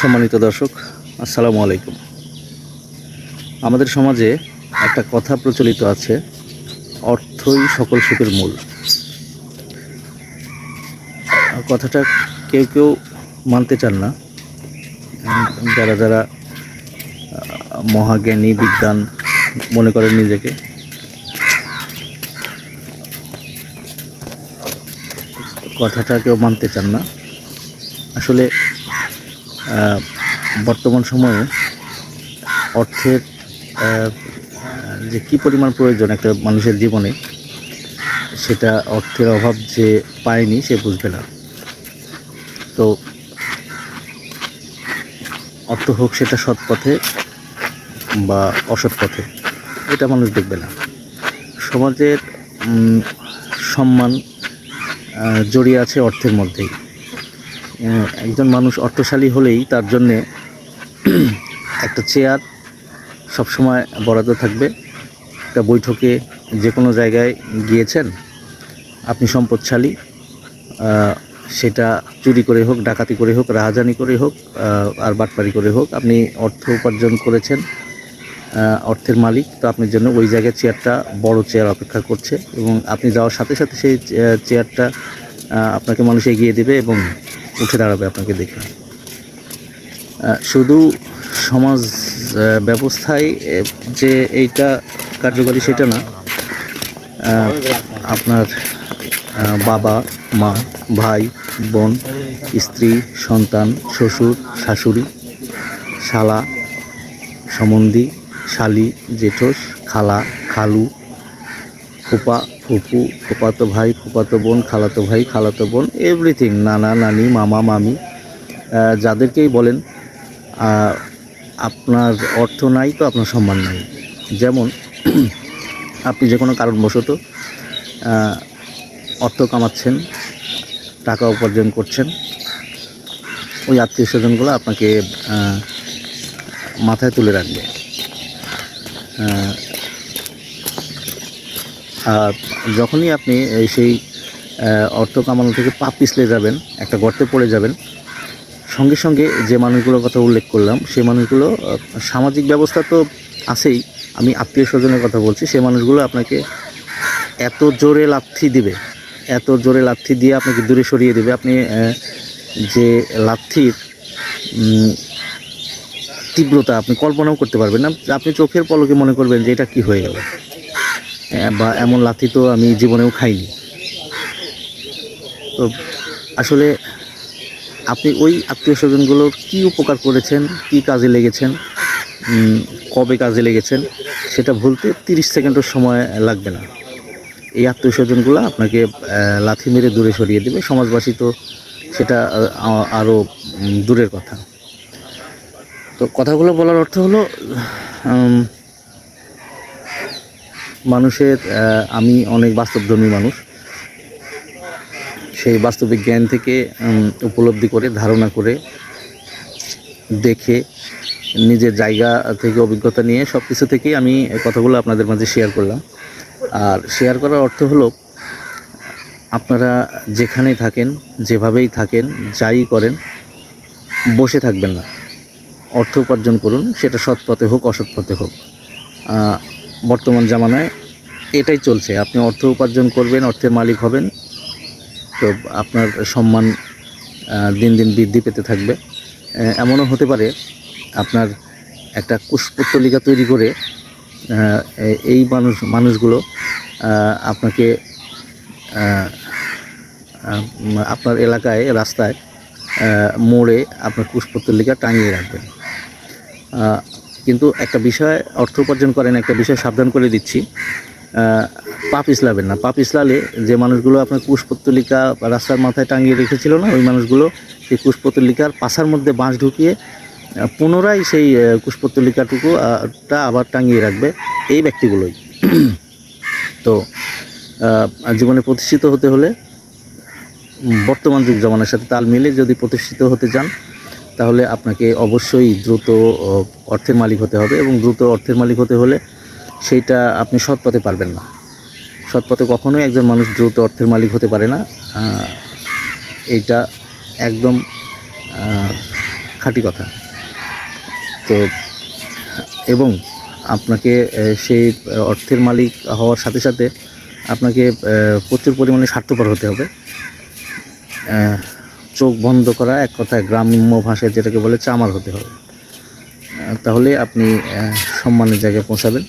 সম্মানিত দর্শক, আসসালামু আলাইকুম। আমাদের সমাজে একটা কথা প্রচলিত আছে, অর্থই সকল সুখের মূল। কথাটা কেউ কেউ মানতে চান না। যারা যারা মহাজ্ঞানী, বিজ্ঞান মনে করেন নিজেকে। কথাটা কেউ মানতে চান না। আসলে বর্তমান সময়ে অর্থের যে কি পরিমাণ প্রয়োজন একটা মানুষের জীবনে, সেটা অর্থের অভাব যে পায়নি সে বুঝবে না। তো অর্থ হোক সেটা সৎ পথে বা অসৎ পথে, এটা মানুষ দেখবে না। সমাজের সম্মান জড়িয়ে আছে অর্থের মধ্যেই। একজন মানুষ অর্থশালী হলেই তার জন্যে একটা চেয়ার সবসময় বরাদ্দ থাকবে। একটা বৈঠকে যে কোনো জায়গায় গিয়েছেন, আপনি সম্পদশালী সেটা চুরি করে হোক, ডাকাতি করে হোক, রাহাজানি করে হোক আর বাটপারি করে হোক, আপনি অর্থ উপার্জন করেছেন অর্থের মালিক, তো আপনার জন্য ওই জায়গায় চেয়ারটা, বড় চেয়ার অপেক্ষা করছে এবং আপনি যাওয়ার সাথে সাথে সেই চেয়ারটা আপনাকে মানুষ এগিয়ে দেবে এবং উঠে দাঁড়াবে আপনাকে দেখে। শুধু সমাজ ব্যবস্থায় যে এইটা কার্যকরী সেটা না আপনার বাবা, মা, ভাই, বোন, স্ত্রী, সন্তান, শ্বশুর, শাশুড়ি, শালা সমন্ধি শালি, জেঠস, খালা, খালু ফুপা, ফুপু, ফুপাতো ভাই, ফুপাতো বোন, খালাতো ভাই, খালাতো বোন, এভরিথিং, নানা, নানি, মামা, মামি যাদেরকেই বলেন আপনার অর্থ নাই তো আপনার সম্মান নাই। যেমন, আপনি যে কোনো কারণবশত অর্থ কামাচ্ছেন, টাকা উপার্জন করছেন, ওই আত্মীয় স্বজনগুলো আপনাকে মাথায় তুলে রাখবে। যখনই আপনি সেই অর্থ কামানো থেকে পা পিছলে যাবেন, একটা গর্তে পড়ে যাবেন, সঙ্গে সঙ্গে যে মানুষগুলোর কথা উল্লেখ করলাম, সেই মানুষগুলো সামাজিক ব্যবস্থা তো আছেই, আমি আত্মীয় স্বজনের কথা বলছি, সেই মানুষগুলো আপনাকে এত জোরে লাথি দিবে, এত জোরে লাথি দিয়ে আপনাকে দূরে সরিয়ে দেবে, আপনি যে লাথির তীব্রতা আপনি কল্পনাও করতে পারবেন না, আপনি চোখের পলকে মনে করবেন যে এটা কি হয়ে গেল। বা এমন লাথি তো আমি জীবনেও খাইনি। তো আসলে আপনি ওই আত্মীয় স্বজনগুলোর কী উপকার করেছেন, কী কাজে লেগেছেন কবে কাজে লেগেছেন, সেটা বলতে তিরিশ সেকেন্ডের সময় লাগবে না। এই আত্মীয় স্বজনগুলো আপনাকে লাথি মেরে দূরে সরিয়ে দেবে, সমাজবাসী তো সেটা আরও দূরের কথা। তো কথাগুলো বলার অর্থ হলো মানুষের আমি অনেক বাস্তবধর্মী মানুষ। সেই বাস্তবিক জ্ঞান থেকে উপলব্ধি করে, ধারণা করে, দেখে, নিজের জায়গা থেকে অভিজ্ঞতা নিয়ে সব কিছু থেকেই আমি কথাগুলো আপনাদের মাঝে শেয়ার করলাম। আর শেয়ার করার অর্থ হলো, আপনারা যেখানেই থাকেন, যেভাবেই থাকেন, যাই করেন, বসে থাকবেন না। অর্থ উপার্জন করুন, সেটা সৎ পথে হোক, অসৎ পথে হোক। বর্তমান জামানায় এটাই চলছে। আপনি অর্থ উপার্জন করবেন, অর্থের মালিক হবেন। তো আপনার সম্মান দিন দিন বৃদ্ধি পেতে থাকবে। এমনও হতে পারে আপনার একটা কুশপুত্তলিকা তৈরি করে এই মানুষ, মানুষগুলো আপনাকে আপনার এলাকায়, রাস্তায় মোড়ে আপনার কুশপুত্তলিকা টাঙিয়ে রাখবেন। কিন্তু একটা বিষয়, অর্থ উপার্জন করেন, একটা বিষয় সাবধান করে দিচ্ছি। পা পিছলাবেন না। পা পিছলালে যে মানুষগুলো আপনার কুশপত্তলিকা রাস্তার মাথায় টাঙিয়ে রেখেছিল না ওই মানুষগুলো সেই কুশপত্তলিকার পাশার মধ্যে বাঁশ ঢুকিয়ে পুনরায় সেই আহ, কুশপত্তলিকাটুকু আহ, টা আবার টাঙিয়ে রাখবে এই ব্যক্তিগুলোই। তো জীবনে প্রতিষ্ঠিত হতে হলে বর্তমান যুগ জমানার সাথে তাল মিলে যদি প্রতিষ্ঠিত হতে চান তাহলে আপনাকে অবশ্যই দ্রুত অর্থের মালিক হতে হবে এবং দ্রুত অর্থের মালিক হতে হলে সেইটা আপনি সৎ পথে পারবেন না। সৎ পথে কখনোই একজন মানুষ দ্রুত অর্থের মালিক হতে পারে না। এইটা একদম খাঁটি কথা। তো, এবং আপনাকে সেই অর্থের মালিক হওয়ার সাথে সাথে আপনাকে প্রচুর পরিমাণে স্বার্থপর হতে হবে। চোখ বন্ধ করা এক কথায় গ্রাম্য ভাষায় যেটাকে বলে চামার হতে হবে। তাহলে আপনি সম্মানের জায়গায় পৌঁছাবেন।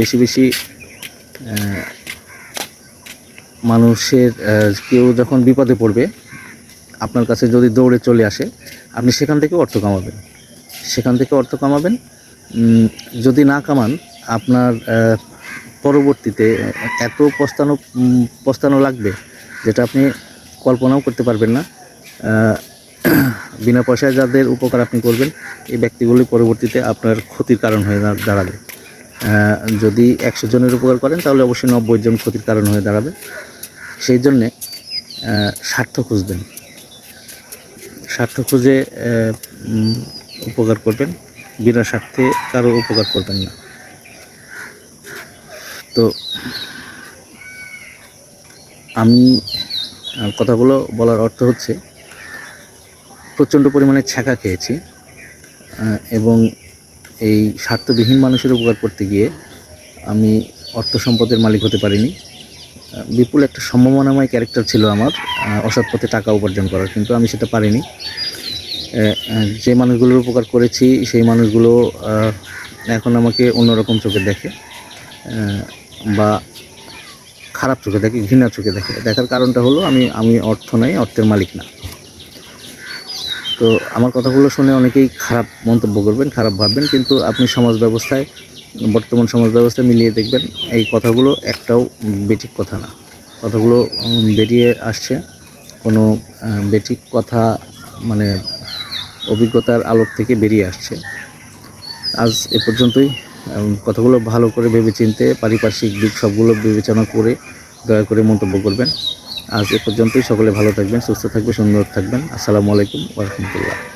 বেশি বেশি মানুষের কেউ যখন বিপদে পড়বে, আপনার কাছে যদি দৌড়ে চলে আসে, আপনি সেখান থেকে অর্থ কামাবেন। সেখান থেকে অর্থ কামাবেন। যদি না কামান, আপনার পরবর্তীতে এত পস্তানো পস্তানো লাগবে, যেটা আপনি কল্পনাও করতে পারবেন না। বিনা পয়সায় যাদের উপকার আপনি করবেন, এই ব্যক্তিগুলি পরবর্তীতে আপনার ক্ষতির কারণ হয়ে দাঁড়াবে। যদি একশো জনের উপকার করেন, তাহলে অবশ্যই নব্বই জন ক্ষতির কারণ হয়ে দাঁড়াবে। সেই জন্যে স্বার্থ খুঁজবেন। স্বার্থ খুঁজে উপকার করবেন। বিনা স্বার্থে কারও উপকার করবেন না। তো, আমি কথাগুলো বলার অর্থ হচ্ছে, প্রচণ্ড পরিমাণে ছ্যাঁকা খেয়েছি এবং এই স্বার্থবিহীন মানুষের উপকার করতে গিয়ে আমি অর্থ সম্পদের মালিক হতে পারিনি। বিপুল একটা সম্ভাবনাময় ক্যারেক্টার ছিল আমার অসৎ পথে টাকা উপার্জন করার, কিন্তু আমি সেটা পারিনি। যে মানুষগুলোর উপকার করেছি, সেই মানুষগুলো এখন আমাকে অন্যরকম চোখে দেখে বা খারাপ চোখে দেখে, ঘৃণা চোখে দেখে। দেখার কারণটা হলো আমি আমি অর্থ নাই, অর্থের মালিক না। তো আমার কথাগুলো শুনে অনেকেই খারাপ মন্তব্য করবেন, খারাপ ভাববেন, কিন্তু আপনি সমাজ ব্যবস্থায়, বর্তমান সমাজ ব্যবস্থায় মিলিয়ে দেখবেন এই কথাগুলো একটাও বেঠিক কথা না। কথাগুলো বেরিয়ে আসছে, কোনো বেঠিক কথা মানে অভিজ্ঞতার আলোক থেকে বেরিয়ে আসছে। আজ এ পর্যন্তই কথাগুলো ভালো করে ভেবেচিন্তে, পারিপার্শ্বিক দিক সবগুলো বিবেচনা করে, দয়া করে মন্তব্য করবেন। আজ এ পর্যন্তই। সকলে ভালো থাকবেন সুস্থ থাকবেন সুন্দর থাকবেন। আসসালামু আলাইকুম ওরহমতুল্লাহ